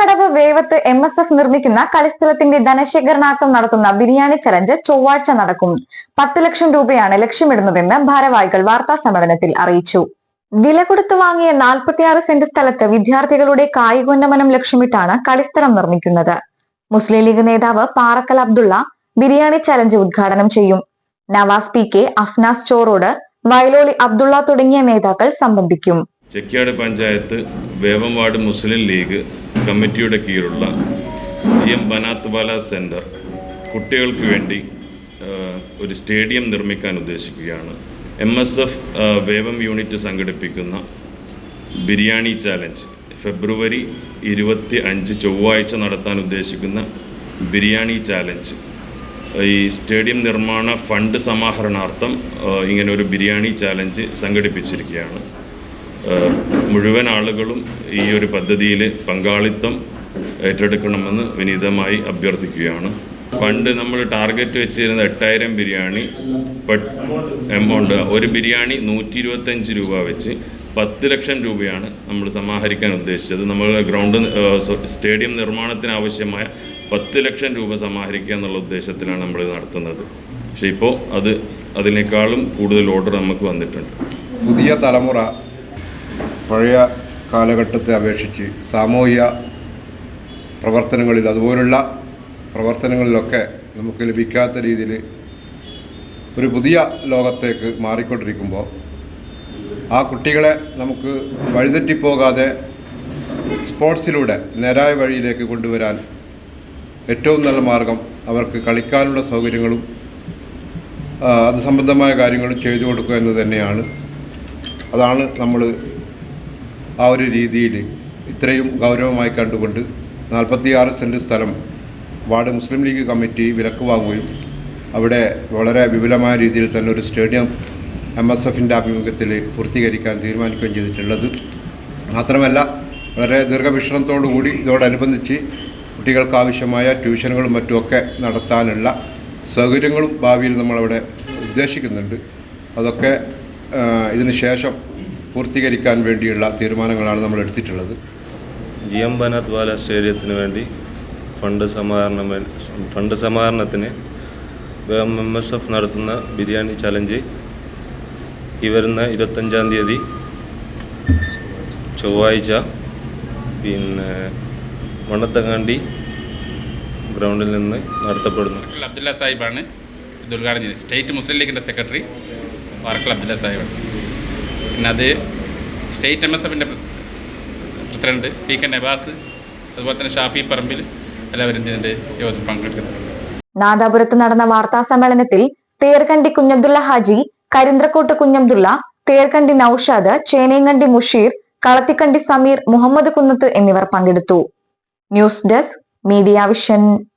നാദാപുരത്ത് M S F നിർമ്മിക്കുന്ന കളിസ്ഥലത്തിന്റെ ധനശേഖരണാർത്ഥം നടത്തുന്ന ബിരിയാണി ചലഞ്ച് ചൊവ്വാഴ്ച നടക്കും. പത്ത് ലക്ഷം രൂപയാണ് ലക്ഷ്യമിടുന്നതെന്ന് ഭാരവാഹികൾ വാർത്താ സമ്മേളനത്തിൽ അറിയിച്ചു. വില കൊടുത്തു വാങ്ങിയ നാൽപ്പത്തിയാറ് സെന്റ് സ്ഥലത്ത് വിദ്യാർത്ഥികളുടെ കായികോന്നമനം ലക്ഷ്യമിട്ടാണ് കളിസ്ഥലം നിർമ്മിക്കുന്നത്. മുസ്ലിം ലീഗ് നേതാവ് പാറക്കൽ അബ്ദുള്ള ബിരിയാണി ചലഞ്ച് ഉദ്ഘാടനം ചെയ്യും. നവാസ് പി കെ അഫ്നാസ് ചോറോട് വയലോളി അബ്ദുള്ള തുടങ്ങിയ നേതാക്കൾ സംബന്ധിക്കും. ചെക്കിയാട് പഞ്ചായത്ത് വേവം വാർഡ് മുസ്ലിം ലീഗ് കമ്മിറ്റിയുടെ കീഴിലുള്ള G M Banath Bala centre കുട്ടികൾക്ക് വേണ്ടി ഒരു സ്റ്റേഡിയം നിർമ്മിക്കാൻ ഉദ്ദേശിക്കുകയാണ്. M S F Vevam unit സംഘടിപ്പിക്കുന്ന ബിരിയാണി ചാലഞ്ച് ഫെബ്രുവരി ഇരുപത്തി അഞ്ച് ചൊവ്വാഴ്ച നടത്താൻ ഉദ്ദേശിക്കുന്ന ബിരിയാണി ചാലഞ്ച്. ഈ സ്റ്റേഡിയം നിർമ്മാണ ഫണ്ട് സമാഹരണാർത്ഥം ഇങ്ങനെ ഒരു ബിരിയാണി ചാലഞ്ച് സംഘടിപ്പിച്ചിരിക്കുകയാണ്. മുഴുവൻ ആളുകളും ഈ ഒരു പദ്ധതിയിൽ പങ്കാളിത്തം ഏറ്റെടുക്കണമെന്ന് വിനീതമായി അഭ്യർത്ഥിക്കുകയാണ്. പണ്ട് നമ്മൾ ടാർഗറ്റ് വെച്ചിരുന്ന എട്ടായിരം ബിരിയാണി എമൗണ്ട് ഒരു ബിരിയാണി നൂറ്റി ഇരുപത്തഞ്ച് രൂപ വെച്ച് പത്ത് ലക്ഷം രൂപയാണ് നമ്മൾ സമാഹരിക്കാൻ ഉദ്ദേശിച്ചത്. നമ്മൾ ഗ്രൗണ്ട് സ്റ്റേഡിയം നിർമ്മാണത്തിന് ആവശ്യമായ പത്ത് ലക്ഷം രൂപ സമാഹരിക്കുക എന്നുള്ള ഉദ്ദേശത്തിലാണ് നമ്മൾ നടത്തുന്നത്. പക്ഷേ ഇപ്പോൾ അത് അതിനേക്കാളും കൂടുതൽ ഓർഡർ നമുക്ക് വന്നിട്ടുണ്ട്. പുതിയ തലമുറ പഴയ കാലഘട്ടത്തെ അപേക്ഷിച്ച് സാമൂഹിക പ്രവർത്തനങ്ങളിൽ അതുപോലുള്ള പ്രവർത്തനങ്ങളിലൊക്കെ നമുക്ക് ലഭിക്കാത്ത രീതിയിൽ ഒരു പുതിയ ലോകത്തേക്ക് മാറിക്കൊണ്ടിരിക്കുമ്പോൾ ആ കുട്ടികളെ നമുക്ക് വഴിതെറ്റിപ്പോകാതെ സ്പോർട്സിലൂടെ നേരായ വഴിയിലേക്ക് കൊണ്ടുവരാൻ ഏറ്റവും നല്ല മാർഗം അവർക്ക് കളിക്കാനുള്ള സൗകര്യങ്ങളും അത് സംബന്ധമായ കാര്യങ്ങളും ചെയ്തു കൊടുക്കുക എന്ന് തന്നെയാണ്. അതാണ് നമ്മൾ ആ ഒരു രീതിയിൽ ഇത്രയും ഗൗരവമായി കണ്ടുകൊണ്ട് നാൽപ്പത്തിയാറ് സെന്റ് സ്ഥലം വാർഡ് മുസ്ലിം ലീഗ് കമ്മിറ്റി വിലക്ക് വാങ്ങുകയും അവിടെ വളരെ വിപുലമായ രീതിയിൽ തന്നെ ഒരു സ്റ്റേഡിയം എം എസ് എഫിന്റെ ആഭിമുഖ്യത്തിൽ പൂർത്തീകരിക്കാൻ തീരുമാനിക്കുകയും ചെയ്തിട്ടുള്ളത്. മാത്രമല്ല വളരെ ദീർഘവീക്ഷണത്തോടുകൂടി ഇതോടനുബന്ധിച്ച് കുട്ടികൾക്ക് ആവശ്യമായ ട്യൂഷനുകളും മറ്റുമൊക്കെ നടത്താനുള്ള സൗകര്യങ്ങളും ഭാവിയിൽ നമ്മളവിടെ ഉദ്ദേശിക്കുന്നുണ്ട്. അതൊക്കെ ഇതിന് ശേഷം പൂർത്തീകരിക്കാൻ വേണ്ടിയുള്ള തീരുമാനങ്ങളാണ് നമ്മൾ എടുത്തിട്ടുള്ളത്. ജി എം സ്റ്റേഡിയത്തിന് വേണ്ടി ഫണ്ട് സമാഹരണം ഫണ്ട് സമാഹരണത്തിന് എം എസ് എഫ് നടത്തുന്ന ബിരിയാണി ചലഞ്ച് ഈ വരുന്ന ഇരുപത്തഞ്ചാം തീയതി ചൊവ്വാഴ്ച പിന്നെ മണ്ണത്തങ്ങാണ്ടി ഗ്രൗണ്ടിൽ നിന്ന് നടത്തപ്പെടുന്നു. അബ്ദുല്ല സാഹിബാണ് ഇത് ഉദ്ഘാടനം ചെയ്തത്. സ്റ്റേറ്റ് മുസ്ലിം ലീഗിന്റെ സെക്രട്ടറി വാർക്കൽ അബ്ദുല്ല സാഹിബാണ്. പിന്നെ അത് സ്റ്റേറ്റ് എം എസ് എഫിന്റെ പ്രസിഡന്റ് പി കെ നവാസ് അതുപോലെ തന്നെ ഷാഫി പറമ്പിൽ എല്ലാവരും ഇതിന്റെ യോഗത്തിൽ പങ്കെടുക്കുന്നുണ്ട് നാദാപുരത്ത് നടന്ന വാർത്താ സമ്മേളനത്തിൽ തേർകണ്ടി കുഞ്ഞബ്ദുള്ള ഹാജി കരിന്ദ്രക്കോട്ട് കുഞ്ഞബ്ദുള്ള തേർകണ്ടി നൌഷാദ് ചേനേങ്കണ്ടി മുഷീർ കളത്തിക്കണ്ടി സമീർ മുഹമ്മദ് കുന്നത്ത് എന്നിവർ പങ്കെടുത്തു. News desk media vision.